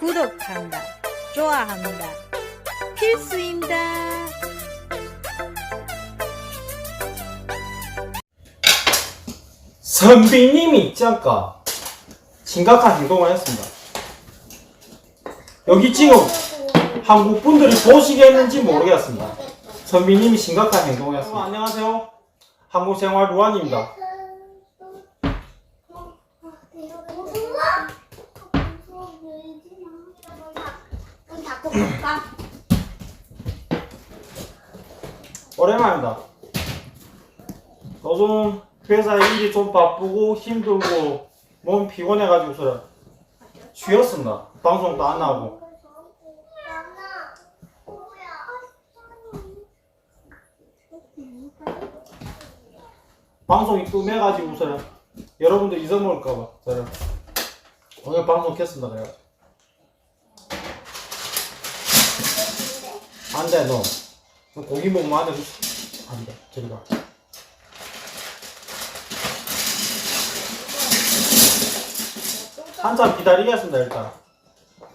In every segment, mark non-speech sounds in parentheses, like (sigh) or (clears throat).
구독한다, 좋아한다, 필수입니다. 선비님이 있지 않까 심각한 행동을 했습니다. 여기 지금 한국 분들이 보시겠는지 모르겠습니다. 선비님이 심각한 행동을 했습니다. 안녕하세요. 한국생활 루안입니다. 오랜만입니다. 요즘 회사 일이 좀 바쁘고 힘들고 몸 피곤해가지고서 쉬었습니다. 방송도 안 나오고. 방송이 뜸해가지고서 여러분들 잊어먹을까봐 저는 오늘 방송 켰습니다. 그래. 안 돼 너. 너 고기 먹으면 안 돼. 안 돼 저리 가. 한참 기다리겠습니다 일단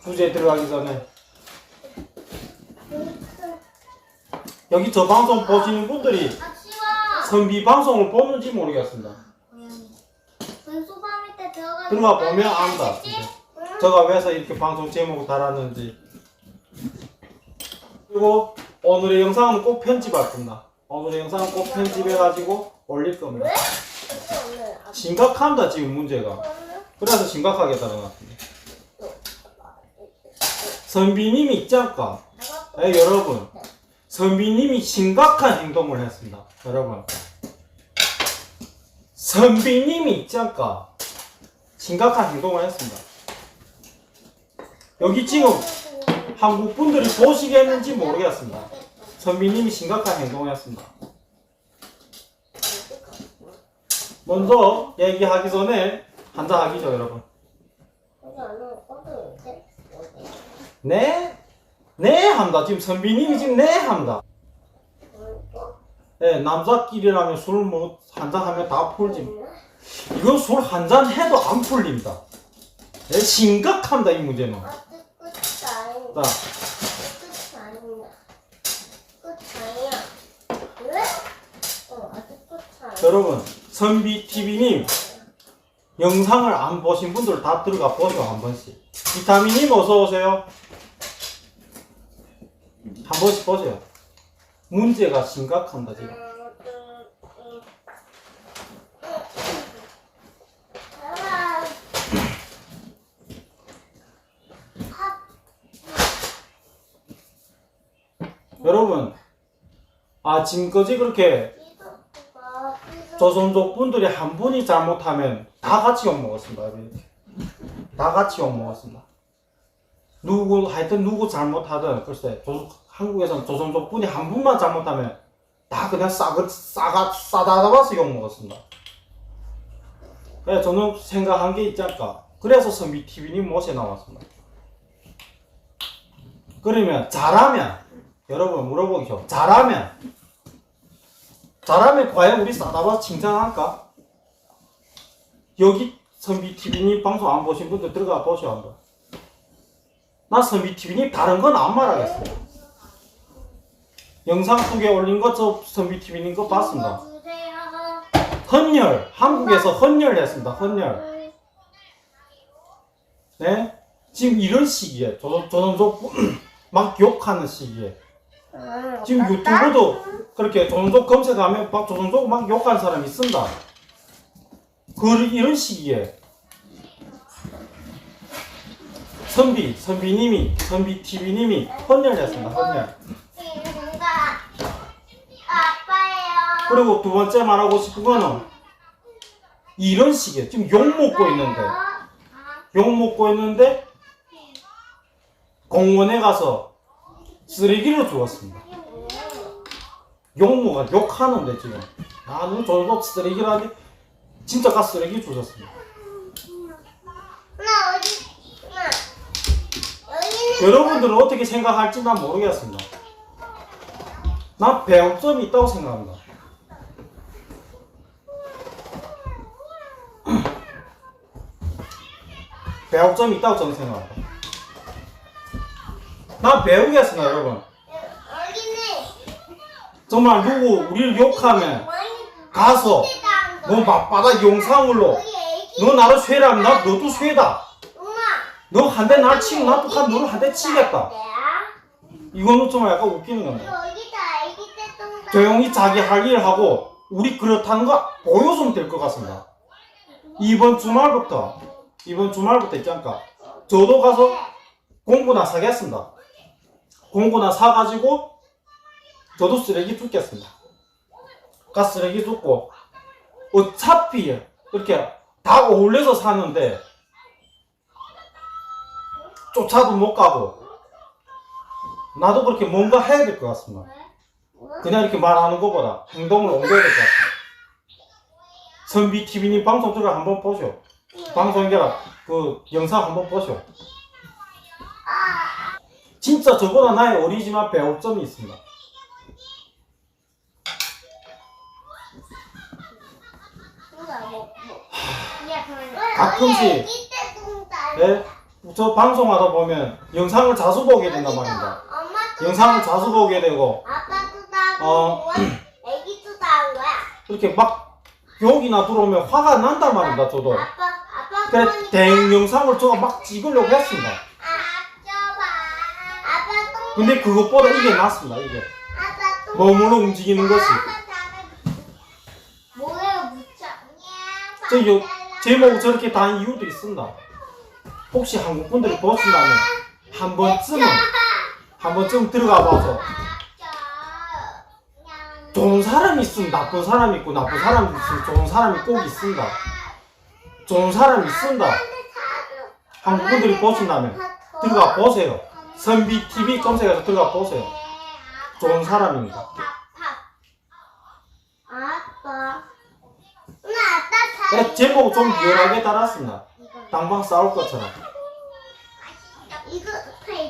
주제 들어가기 전에 여기 저 방송 보시는 분들이 아 치워. 선비 방송을 보는지 모르겠습니다 그 밑에 들어가. 들어가 보면 안다 제가 왜서 이렇게 방송 제목을 달았는지 그리고 오늘의 영상은 꼭 편집할 겁니다. 오늘의 영상은 꼭 편집해가지고 올릴 겁니다. 심각합니다 지금 문제가. 그래서 심각하게 달아놨습니다. 선비님이 있지 않까? 에 여러분. 선비님이 심각한 행동을 했습니다. 여러분. 선비님이 있지 않까? 심각한 행동을 했습니다. 여기 지금 한국 분들이 보시겠는지 모르겠습니다. 선비님이 심각한 행동을 했습니다. 먼저 얘기하기 전에 한잔 하기죠 여러분. 네? 네 합니다. 지금 선비님이 지금 네 합니다. 네, 남자끼리라면 술 뭐 한잔 하면 다 풀지 이거 술한 잔 해도 안 풀립니다. 네, 심각합니다 이 문제는 자, 여러분 선비TV님 영상을 안 보신 분들 다 들어가 보죠 한 번씩. 비타민님 어서 오세요. 한 번씩 보세요. 문제가 심각합니다 지금 여러분 아 지금까지 그렇게 조선족 분들이 한 분이 잘못하면 다 같이 욕먹었습니다. 다 같이 욕먹었습니다. 누구, 하여튼 누구 잘못하든, 글쎄, 조, 한국에서는 조선족 분이 한 분만 잘못하면 다 그냥 싸가, 싸가, 싸다 잡아서 욕먹었습니다. 그래서 저는 생각한 게 있지 않을까. 그래서 선비 TV님 모셔 나왔습니다. 그러면, 잘하면, 여러분 물어보기죠. 잘하면, 잘하면 과연 우리 싸다봐 칭찬할까? 여기 선비TV님 방송 안 보신 분들 들어가 보셔 한번. 나 선비TV님 다른 건 안 말하겠어요. 영상 속에 올린 거저 선비TV님 거 봤습니다. 헌혈 한국에서 헌혈했습니다. 헌혈. 네? 지금 이런 시기에 조선 조선족 (clears throat) 막 욕하는 시기에 지금 유튜브도 그렇게 조선족 검색하면 막 조선족 막 욕하는 사람이 있습니다. 그 이런 시기에 선비 선비님이 선비 TV님이 헌혈 했습니다. 헌혈. 그리고 두 번째 말하고 싶은 거는 이런 시기에 지금 욕 먹고 있는데 욕 먹고 있는데 공원에 가서 쓰레기를 주웠습니다. 용모가 욕하는데 지금. 나는 돌고 쓰레기라니 진짜 가 쓰레기 주셨습니다. 여러분들은 어떻게 생각할지 난 모르겠습니다. 난 배우점이 있다고 생각합니다. (clears throat) 배우점이 있다고 저는 생각합니다. 난 배우겠습니다 여러분. 정말 누구 우리를 욕하면 가서. 너 맞바닥 영상으로. 너 나를 쇠라면 나 너도 쇠다. 너 한 대 날 치고 나도 한 너를 한 대 치겠다. 이거는 정말 약간 웃기는 건데. 조용히 자기 할 일 하고 우리 그렇다는 거 보여주면 될 것 같습니다. 이번 주말부터 이번 주말부터 있지 않까? 저도 가서 공구나 사겠습니다. 공구나 사가지고 저도 쓰레기 줍겠습니다. 가 쓰레기 줍고 어차피 이렇게 다 어울려서 사는데 쫓아도 못 가고 나도 그렇게 뭔가 해야 될 것 같습니다. 그냥 이렇게 말하는 것보다 행동을 옮겨야 될 것 같아요. 선비 TV님 방송 들어 한번 보쇼. 방송이라 그 영상 한번 보쇼. 진짜 저보다 나이 어리지만 배울 점이 있습니다. 가끔씩. 예? 저 방송하다 보면 영상을 자주 보게 된단 말입니다. 영상을 자주 보게 되고 아빠도 나고 어. (coughs) 애기도 나온 거야. 이렇게 막 욕이나 들어오면 화가 난단 말입니다. 저도. 아빠 아빠 그래 그러니까 대 영상을 제가 막 찍으려고 했습니다. 똥. 근데 그것보다 이게 낫습니다. 이게. 몸으로 움직이는 것이. 뭐예요? 저 요, 제목 저렇게 단 이유도 있습니다. 혹시 한국 분들이 보신다면 한 번쯤은 한 번쯤 들어가 봐서 좋은 사람이 있으면 나쁜 사람이 있고 나쁜 사람이 있으면 좋은 사람이 꼭 있습니다. 좋은 사람이 있습니다. 한국 분들이 보신다면 들어가 보세요. 선비 TV 검색해서 들어가 보세요. 좋은 사람입니다. 아빠. 그래, 제목 좀 비열하게 달았습니다. 당방 싸울 것처럼.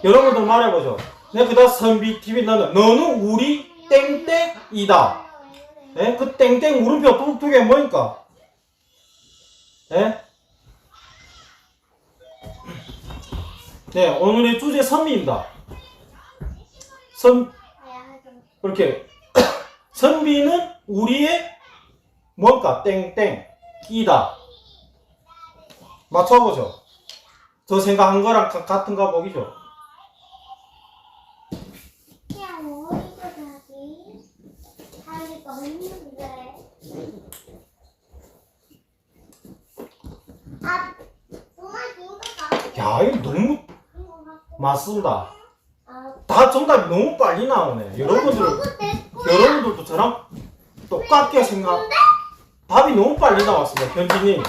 여러분들 말해보죠. 내가 그다 선비 TV 너는 너는 우리 땡땡이다. 예? 그 땡땡 물음표 두, 두개 뭐니까? 예? 네, 오늘의 주제 선비입니다. 선, 이렇게. (coughs) 선비는 우리의 뭔가 땡땡 이다. 맞춰보죠. 저 생각한 거랑 가- 같은가 보기죠. 야, 뭐 이거 다시? 다리가 없는데. 아, 엄마 이거 봐. 야, 이거 너무. 맞습니다. 아, 다 정답이 너무 빨리 나오네. 여러분들, 저거 내 거야. 여러분들도 저랑 똑같게 생각, 답이 너무 빨리 나왔습니다. 현진님.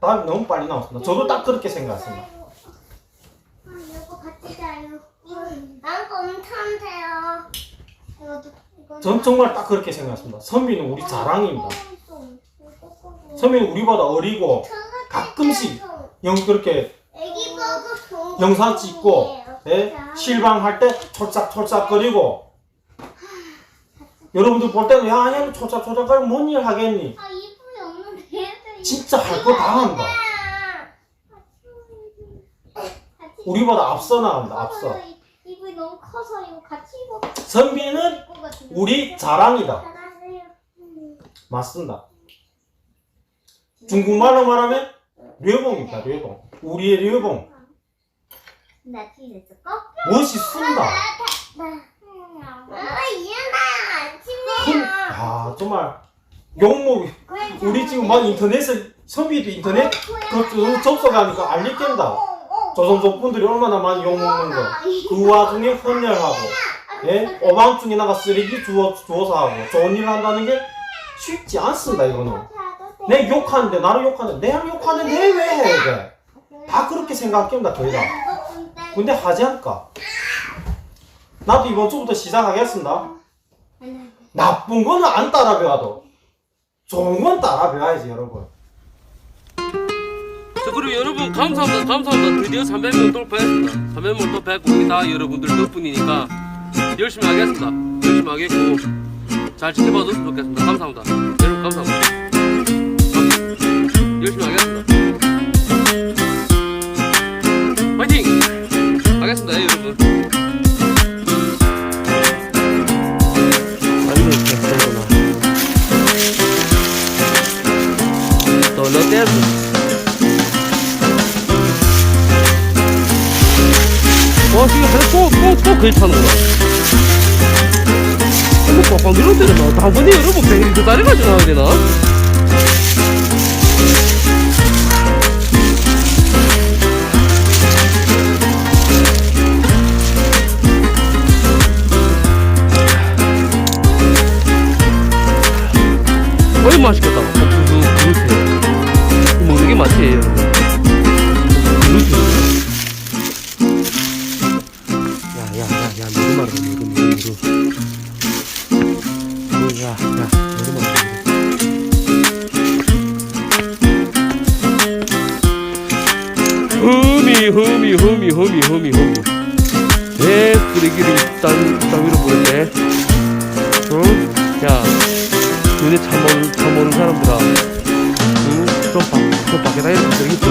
답이 너무 빨리 나왔습니다. 저도 딱 그렇게 생각했습니다. 아, 이거 같이 자요. 이거. 전 정말 딱 그렇게 생각했습니다. 선비는 우리 자랑입니다. 선비는 우리보다 어리고 가끔씩 영 그렇게 영상 찍고 예? 실방할 때 촐싹촐싹거리고 여러분들 볼 때는 야 얘는 촐싹촐싹거리고 뭔일 하겠니? 아 이불이 없는데 얘들 진짜 할 거 다 한다. 우리보다 앞서 나간다. 앞서. 이불이 너무 커서 이거 같이 입어. 선비는. 우리 자랑이다. 맞습니다. 중국말로 말하면 류봉입니다. 류봉. 우리의 류봉. 멋이 순다. 친해요. 야 정말 용목. 우리 지금 막 인터넷을 선비도 인터넷 그 접속하니까 알리겠다. 조선족 분들이 얼마나 많이 욕먹는 거. 그 와중에 헌혈하고, 예? 오방중에 나가 쓰레기 주워, 주워서 하고, 좋은 일 한다는 게 쉽지 않습니다, 이거는. 내 욕하는데, 나를 욕하는데, 내를 욕하는데 왜 해, 이게? 다 그렇게 생각합니다, 거의 다. 근데 하지 않을까? 나도 이번 주부터 시작하겠습니다. 나쁜 거는 안 따라 배워도, 좋은 건 따라 배워야지, 여러분. 자 그리고 여러분 감사합니다 감사합니다 드디어 300명 돌파했습니다. 300명 돌파했고 우리 다 여러분들 덕분이니까 열심히 하겠습니다. 열심히 하겠고 잘 지켜봐 줬으면 좋겠습니다. 감사합니다. 여러분 감사합니다. 열심히 하겠습니다 또, 또 괜찮구나. 뭐 꽉꽉 눌러야 되나? 다음번에 여러분 뱅이 그 다리 가지고 나와야 되나? 흠이, 흠이, 흠이, 흠이. 내 쓰레기를 땅, 땅 위로 보냈네. 응? 야, 너네 참 먹는, 참 먹는 사람들아. 응? 좀, 밖, 좀 밖에다 이렇게 쓰레기.